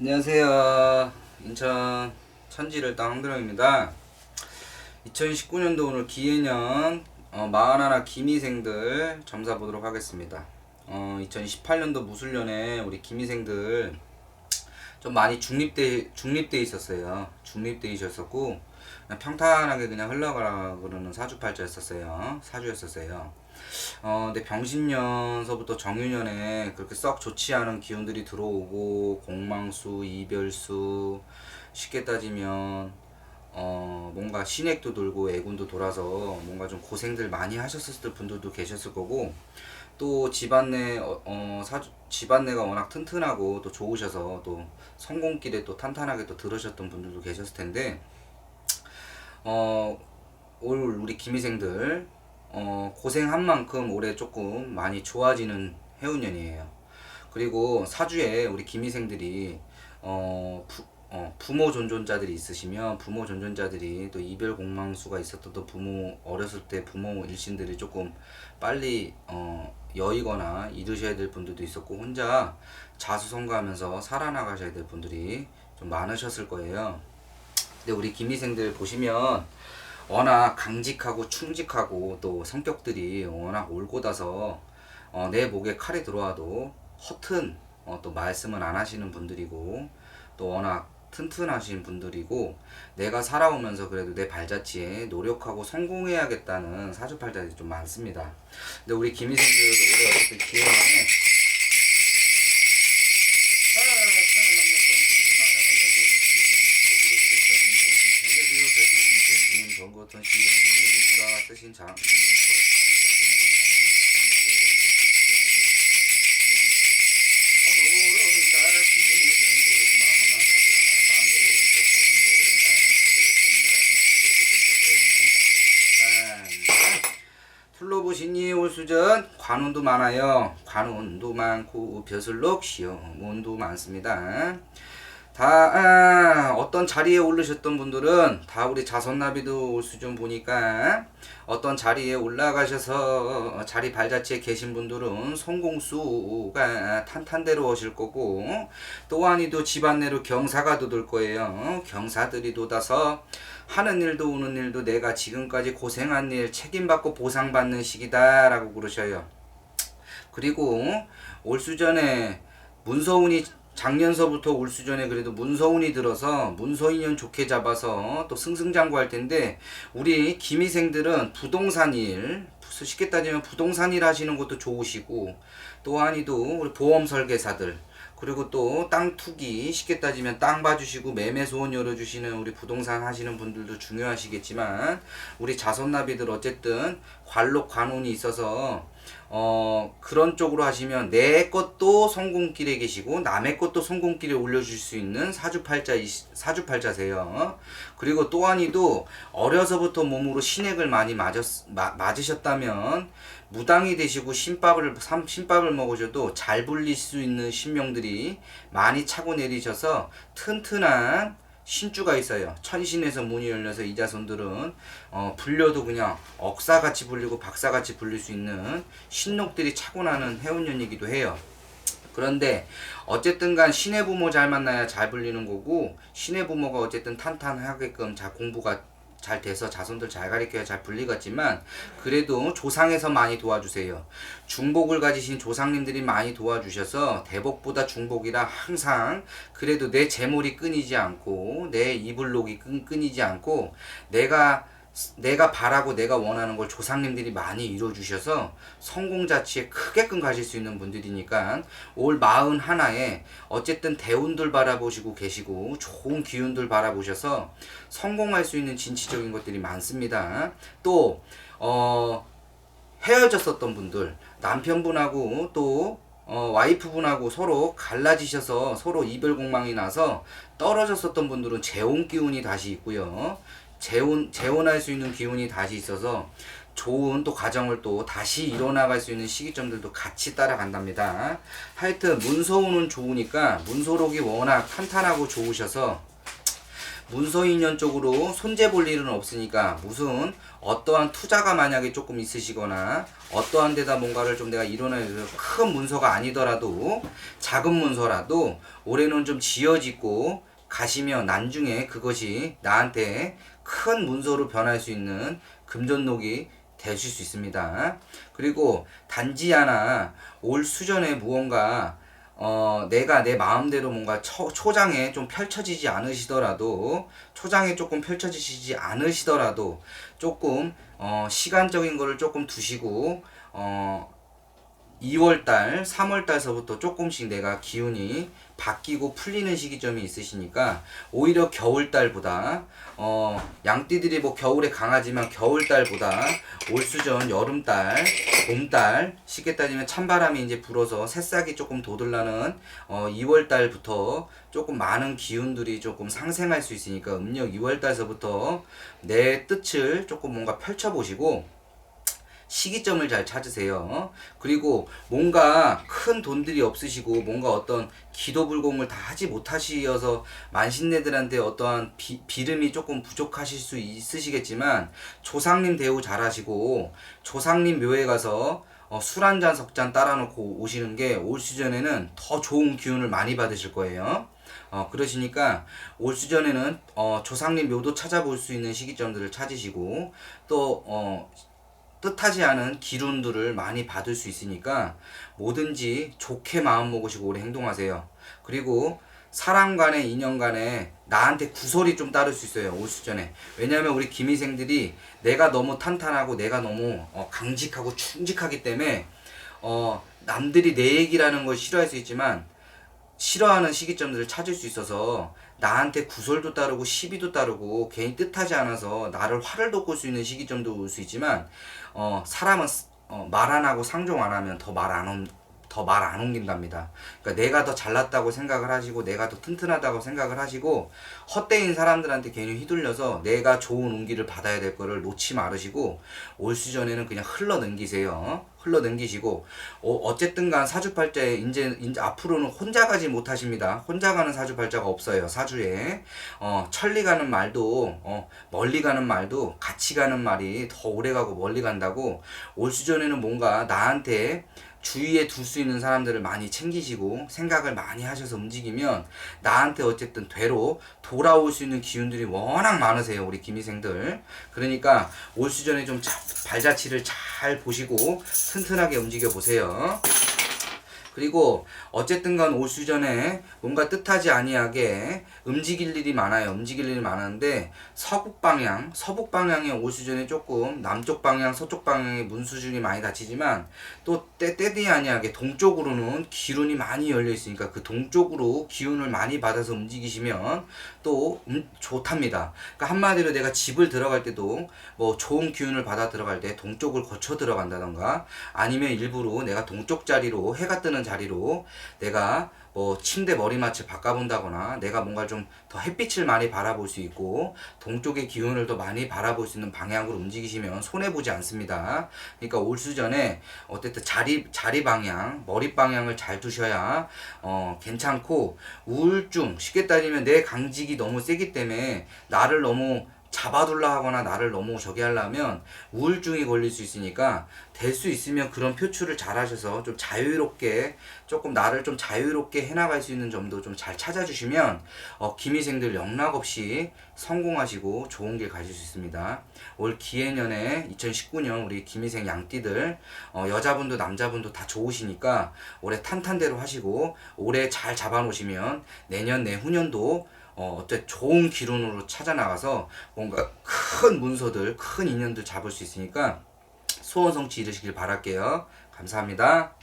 안녕하세요. 인천 천지를 땅 황드령입니다. 2019년도 오늘 기해년 어, 41 기미생들 점사 보도록 하겠습니다. 어, 2018년도 무술년에 우리 기미생들 좀 많이 중립돼 중립돼 있었어요. 중립돼 있었고 그냥 평탄하게 그냥 흘러가라 그러는 사주팔자였었어요. 사주였었어요. 어, 근데 병신년서부터 정유년에 그렇게 썩 좋지 않은 기운들이 들어오고 공망수, 이별수 쉽게 따지면 어, 뭔가 신액도 돌고 애군도 돌아서 뭔가 좀 고생들 많이 하셨을 분들도 계셨을 거고 또 집안 내 어, 어, 사주, 집안 내가 워낙 튼튼하고 또 좋으셔서 또 성공길에 또 탄탄하게 또 들으셨던 분들도 계셨을 텐데 어, 올 우리 기미생들 어, 고생한 만큼 올해 조금 많이 좋아지는 해운년이에요. 그리고 사주에 우리 기미생들이 어, 부, 어, 부모 존존자들이 있으시면 부모 존존자들이 또 이별 공망수가 있었던 또 부모 어렸을 때 부모 일신들이 조금 빨리 어, 여의거나 잃으셔야 될 분들도 있었고 혼자 자수성가하면서 살아나가셔야 될 분들이 좀 많으셨을 거예요. 근데 우리 기미생들 보시면 워낙 강직하고 충직하고 또 성격들이 워낙 올곧아서 어, 내 목에 칼이 들어와도 허튼 어, 또 말씀은 안 하시는 분들이고 또 워낙 튼튼하신 분들이고 내가 살아오면서 그래도 내 발자취에 노력하고 성공해야겠다는 사주팔자들이 좀 많습니다. 근데 우리 김희생들 올해 어쨌든 기회만에 뜨신 장 풀로보시니 올수전 관운도 많아요. 관운도 많고 벼슬록 시험운도 많습니다. 다 아, 어떤 자리에 오르셨던 분들은 다 우리 자선나비도 올수좀 보니까 어떤 자리에 올라가셔서 자리 발자취에 계신 분들은 성공수가 탄탄대로 오실 거고 또 아니도 집안내로 경사가 돋을 거예요. 경사들이 돋아서 하는 일도 오는 일도 내가 지금까지 고생한 일 책임받고 보상받는 시기다라고 그러셔요. 그리고 올 수전에 문서운이 작년서부터 올 수전에 그래도 문서운이 들어서 문서인연 좋게 잡아서 또 승승장구할 텐데 우리 기미생들은 부동산 일 쉽게 따지면 부동산 일 하시는 것도 좋으시고 또 아니도 우리 보험 설계사들 그리고 또 땅 투기 쉽게 따지면 땅 봐주시고 매매 소원 열어주시는 우리 부동산 하시는 분들도 중요하시겠지만 우리 자선나비들 어쨌든 관록 관운이 있어서 어 그런 쪽으로 하시면 내 것도 성공길에 계시고 남의 것도 성공길에 올려줄 수 있는 사주팔자 사주팔자세요. 그리고 또 아니도 어려서부터 몸으로 신액을 많이 맞았 마, 맞으셨다면 무당이 되시고 신밥을 신밥을 먹으셔도 잘 불릴 수 있는 신명들이 많이 차고 내리셔서 튼튼한 신주가 있어요. 천신에서 문이 열려서 이 자손들은 어, 불려도 그냥 억사같이 불리고 박사같이 불릴 수 있는 신록들이 차고 나는 해운년이기도 해요. 그런데 어쨌든 간 신의 부모 잘 만나야 잘 불리는 거고 신의 부모가 어쨌든 탄탄하게끔 자 공부가 잘 돼서 자손들 잘 가리켜야 잘 불리겠지만 그래도 조상에서 많이 도와주세요. 중복을 가지신 조상님들이 많이 도와주셔서 대복보다 중복이라 항상 그래도 내 재물이 끊이지 않고 내 이불록이 끊이지 않고 내가 내가 바라고 내가 원하는 걸 조상님들이 많이 이루어주셔서 성공자치에 크게끔 가실 수 있는 분들이니까 올 마흔 하나에 어쨌든 대운들 바라보시고 계시고 좋은 기운들 바라보셔서 성공할 수 있는 진취적인 것들이 많습니다. 또, 어, 헤어졌었던 분들, 남편분하고 또 어, 와이프분하고 서로 갈라지셔서 서로 이별 공망이 나서 떨어졌었던 분들은 재혼 기운이 다시 있고요. 재혼 재혼할 수 있는 기운이 다시 있어서 좋은 또 가정을 또 다시 이뤄나갈 수 있는 시기점들도 같이 따라간답니다. 하여튼 문서운은 좋으니까 문서록이 워낙 탄탄하고 좋으셔서 문서 인연 쪽으로 손재 볼 일은 없으니까 무슨 어떠한 투자가 만약에 조금 있으시거나 어떠한 데다 뭔가를 좀 내가 이뤄내서 큰 문서가 아니더라도 작은 문서라도 올해는 좀 지어짓고 가시면 나중에 그것이 나한테 큰 문서로 변할 수 있는 금전록이 되실 수 있습니다. 그리고 단지 하나 올 수전에 무언가 어, 내가 내 마음대로 뭔가 초, 초장에 좀 펼쳐지지 않으시더라도 초장에 조금 펼쳐지지 않으시더라도 조금 어, 시간적인 거를 조금 두시고 어, 2월달, 3월달서부터 조금씩 내가 기운이 바뀌고 풀리는 시기점이 있으시니까 오히려 겨울달보다 어 양띠들이 뭐 겨울에 강하지만 겨울달보다 올수전 여름달, 봄달 쉽게 따지면 찬바람이 이제 불어서 새싹이 조금 돋으려는 어 2월달부터 조금 많은 기운들이 조금 상생할 수 있으니까 음력 2월달서부터 내 뜻을 조금 뭔가 펼쳐보시고 시기점을 잘 찾으세요. 그리고 뭔가 큰 돈들이 없으시고 뭔가 어떤 기도불공을 다 하지 못하시어서 만신네들한테 어떠한 비, 비름이 조금 부족하실 수 있으시겠지만 조상님 대우 잘하시고 조상님 묘에 가서 어, 술 한 잔 석잔 따라놓고 오시는 게 올 시즌에는 더 좋은 기운을 많이 받으실 거예요. 어, 그러시니까 올 시즌에는 어, 조상님 묘도 찾아볼 수 있는 시기점들을 찾으시고 또 어, 뜻하지 않은 기운들을 많이 받을 수 있으니까 뭐든지 좋게 마음 먹으시고 오래 행동하세요. 그리고 사람 간의 인연 간에 나한테 구설이 좀 따를 수 있어요. 올 수 전에. 왜냐하면 우리 기미생들이 내가 너무 탄탄하고 내가 너무 어, 강직하고 충직하기 때문에 어, 남들이 내 얘기라는 걸 싫어할 수 있지만 싫어하는 시기점들을 찾을 수 있어서 나한테 구설도 따르고 시비도 따르고 괜히 뜻하지 않아서 나를 화를 돋굴 수 있는 시기점도 올 수 있지만 어 사람은 어, 말 안 하고 상종 안 하면 더 말 안 더 말 안 옮긴답니다. 그러니까 내가 더 잘났다고 생각을 하시고 내가 더 튼튼하다고 생각을 하시고 헛되인 사람들한테 괜히 휘둘려서 내가 좋은 운기를 받아야 될 거를 놓지 말으시고 올 시즌에는 그냥 흘러 넘기세요. 흘러 넘기시고 어, 쨌든간 사주팔자에 이제, 이제 앞으로는 혼자 가지 못하십니다. 혼자 가는 사주팔자가 없어요. 사주에 어, 천리 가는 말도 어, 멀리 가는 말도 같이 가는 말이 더 오래 가고 멀리 간다고 올 시즌에는 뭔가 나한테 주위에 둘 수 있는 사람들을 많이 챙기시고 생각을 많이 하셔서 움직이면 나한테 어쨌든 되로 돌아올 수 있는 기운들이 워낙 많으세요 우리 기미생들. 그러니까 올 시즌에 좀 자- 발자취를 잘 보시고 튼튼하게 움직여 보세요 그리고 어쨌든 간 올 시즌에 뭔가 뜻하지 아니하게 움직일 일이 많아요. 움직일 일이 많은데 서북 방향, 서북 방향의 올 시즌에 조금 남쪽 방향, 서쪽 방향의 문수중이 많이 닫히지만 또 때, 때디 아니하게 동쪽으로는 기운이 많이 열려 있으니까 그 동쪽으로 기운을 많이 받아서 움직이시면 또 음, 좋답니다. 그러니까 한마디로 내가 집을 들어갈 때도 뭐 좋은 기운을 받아 들어갈 때 동쪽을 거쳐 들어간다던가 아니면 일부러 내가 동쪽 자리로 해가 뜨는 자리로 내가 뭐 침대 머리맡을 바꿔본다거나 내가 뭔가 좀 더 햇빛을 많이 바라볼 수 있고 동쪽의 기운을 더 많이 바라볼 수 있는 방향으로 움직이시면 손해 보지 않습니다. 그러니까 올 수전에 어쨌든 자리 자리 방향, 머리 방향을 잘 두셔야 어 괜찮고 우울증 쉽게 따지면 내 강직이 너무 세기 때문에 나를 너무 잡아둘라 하거나 나를 너무 저기 하려면 우울증이 걸릴 수 있으니까 될 수 있으면 그런 표출을 잘 하셔서 좀 자유롭게 조금 나를 좀 자유롭게 해나갈 수 있는 점도 좀 잘 찾아주시면 어, 기미생들 영락 없이 성공하시고 좋은 길 가실 수 있습니다. 올 기해년에 2019년 우리 기미생 양띠들 어, 여자분도 남자분도 다 좋으시니까 올해 탄탄대로 하시고 올해 잘 잡아놓으시면 내년 내후년도 어, 어때 좋은 기운으로 찾아 나가서 뭔가 큰 문서들, 큰 인연들 잡을 수 있으니까 소원 성취 이루시길 바랄게요. 감사합니다.